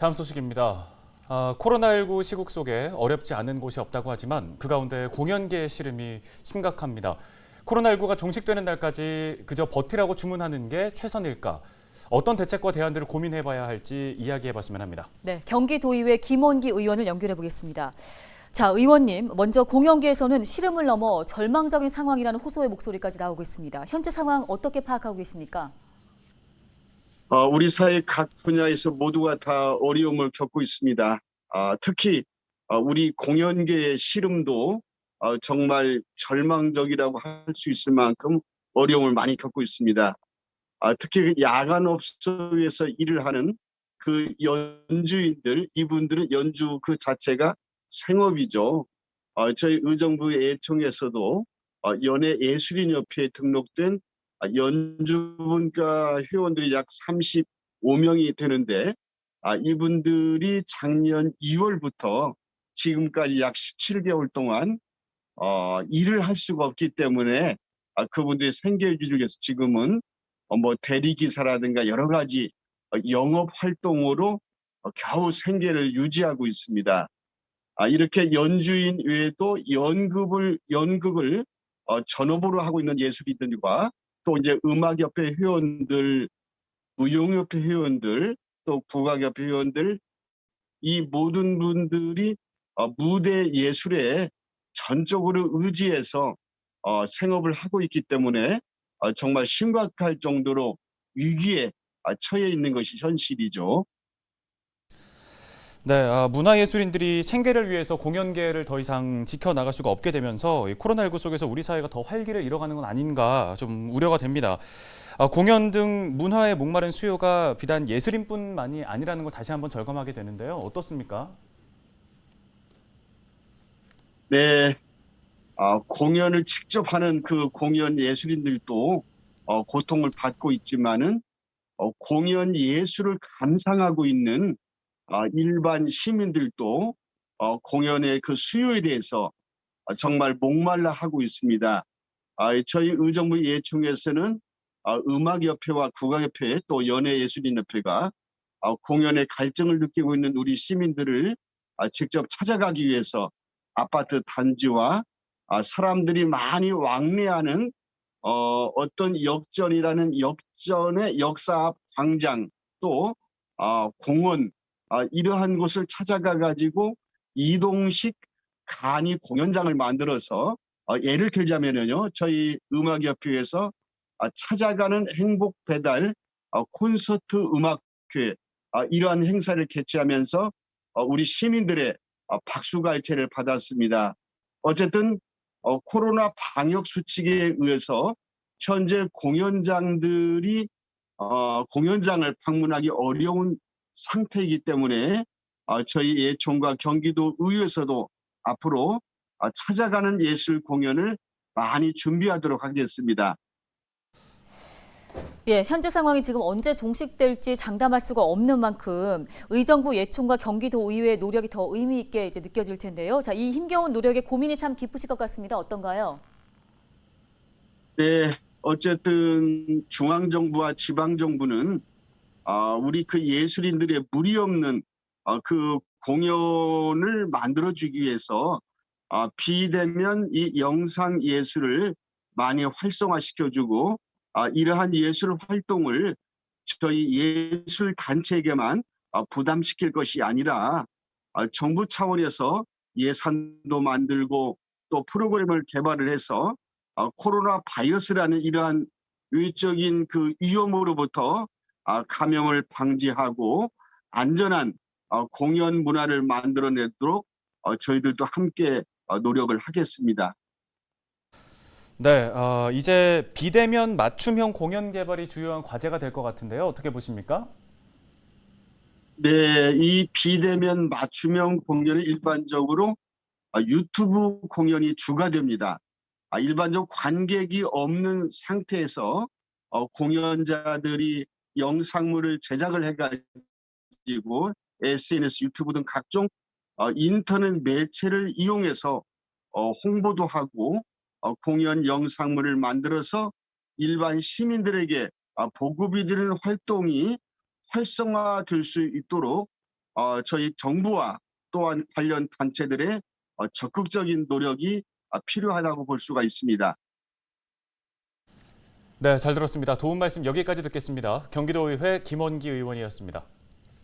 다음 소식입니다. 아, 코로나19 시국 속에 어렵지 않은 곳이 없다고 하지만 그 가운데 공연계의 시름이 심각합니다. 코로나19가 종식되는 날까지 그저 버티라고 주문하는 게 최선일까? 어떤 대책과 대안들을 고민해봐야 할지 이야기해봤으면 합니다. 네, 경기도의회 김원기 의원을 연결해 보겠습니다. 자, 의원님, 먼저 공연계에서는 시름을 넘어 절망적인 상황이라는 호소의 목소리까지 나오고 있습니다. 현재 상황 어떻게 파악하고 계십니까? 어, 우리 사회 각 분야에서 모두가 다 어려움을 겪고 있습니다. 아, 특히 어, 우리 공연계의 시름도 어, 정말 절망적이라고 할 수 있을 만큼 어려움을 많이 겪고 있습니다. 아, 특히 그 야간 업소에서 일을 하는 그 연주인들, 이분들은 연주 그 자체가 생업이죠. 어, 저희 의정부 애청에서도 어, 연예예술인협회에 등록된 아, 연주분과 회원들이 약 35명이 되는데 아, 이분들이 작년 2월부터 지금까지 약 17개월 동안 어, 일을 할 수가 없기 때문에 아, 그분들의 생계 유지를 위해서 지금은 어, 뭐 대리기사라든가 여러 가지 어, 영업 활동으로 어, 겨우 생계를 유지하고 있습니다. 아, 이렇게 연주인 외에도 연극을 연극을 어, 전업으로 하고 있는 예술인들과 또 이제 음악협회 회원들, 무용협회 회원들, 또 국악협회 회원들 이 모든 분들이 어, 무대 예술에 전적으로 의지해서 어, 생업을 하고 있기 때문에 어, 정말 심각할 정도로 위기에 아, 처해 있는 것이 현실이죠. 네, 아, 문화예술인들이 생계를 위해서 공연계를 더 이상 지켜나갈 수가 없게 되면서 이 코로나19 속에서 우리 사회가 더 활기를 잃어가는 건 아닌가 좀 우려가 됩니다. 아, 공연 등 문화에 목마른 수요가 비단 예술인뿐만이 아니라는 걸 다시 한번 절감하게 되는데요. 어떻습니까? 네, 아, 공연을 직접 하는 그 공연 예술인들도 어, 고통을 받고 있지만은 어, 공연 예술을 감상하고 있는 아, 일반 시민들도 어, 공연의 그 수요에 대해서 어, 정말 목말라 하고 있습니다. 아, 저희 의정부 예총에서는 아, 음악협회와 국악협회 또 연예예술인협회가 아, 공연의 갈증을 느끼고 있는 우리 시민들을 아, 직접 찾아가기 위해서 아파트 단지와 아, 사람들이 많이 왕래하는 어, 어떤 역전이라는 역전의 역사 앞 광장 또 아, 공원 아, 이러한 곳을 찾아가 가지고 이동식 간이 공연장을 만들어서 어, 예를 들자면요 저희 음악협회에서 아, 찾아가는 행복 배달 어, 콘서트 음악회 아, 이러한 행사를 개최하면서 어, 우리 시민들의 어, 박수갈채를 받았습니다. 어쨌든 어, 코로나 방역 수칙에 의해서 현재 공연장들이 어, 공연장을 방문하기 어려운 상태이기 때문에 어, 저희 예총과 경기도 의회에서도 앞으로 어, 찾아가는 예술 공연을 많이 준비하도록 하겠습니다. 예, 현재 상황이 지금 언제 종식될지 장담할 수가 없는 만큼 의정부 예총과 경기도 의회의 노력이 더 의미 있게 이제 느껴질 텐데요. 자, 이 힘겨운 노력에 고민이 참 깊으실 것 같습니다. 어떤가요? 네, 어쨌든 중앙 정부와 지방 정부는 아, 우리 그 예술인들의 무리 없는 아, 그 공연을 만들어주기 위해서 아, 비대면 이 영상 예술을 많이 활성화시켜주고 아, 이러한 예술 활동을 저희 예술 단체에게만 아, 부담시킬 것이 아니라 아, 정부 차원에서 예산도 만들고 또 프로그램을 개발을 해서 어, 코로나 바이러스라는 이러한 외적인 그 위험으로부터 아, 감염을 방지하고 안전한 어, 공연 문화를 만들어내도록 어, 저희들도 함께 어, 노력을 하겠습니다. 네, 어, 이제 비대면 맞춤형 공연 개발이 주요한 과제가 될 것 같은데요. 어떻게 보십니까? 네, 이 비대면 맞춤형 공연은 일반적으로 아, 유튜브 공연이 주가 됩니다. 아, 일반적 관객이 없는 상태에서 어, 공연자들이 영상물을 제작을 해가지고 SNS, 유튜브 등 각종 어, 인터넷 매체를 이용해서 어, 홍보도 하고 어, 공연 영상물을 만들어서 일반 시민들에게 아, 보급이 되는 활동이 활성화될 수 있도록 어, 저희 정부와 또한 관련 단체들의 어, 적극적인 노력이 아, 필요하다고 볼 수가 있습니다. 네, 잘 들었습니다. 도움 말씀 여기까지 듣겠습니다. 경기도의회 김원기 의원이었습니다.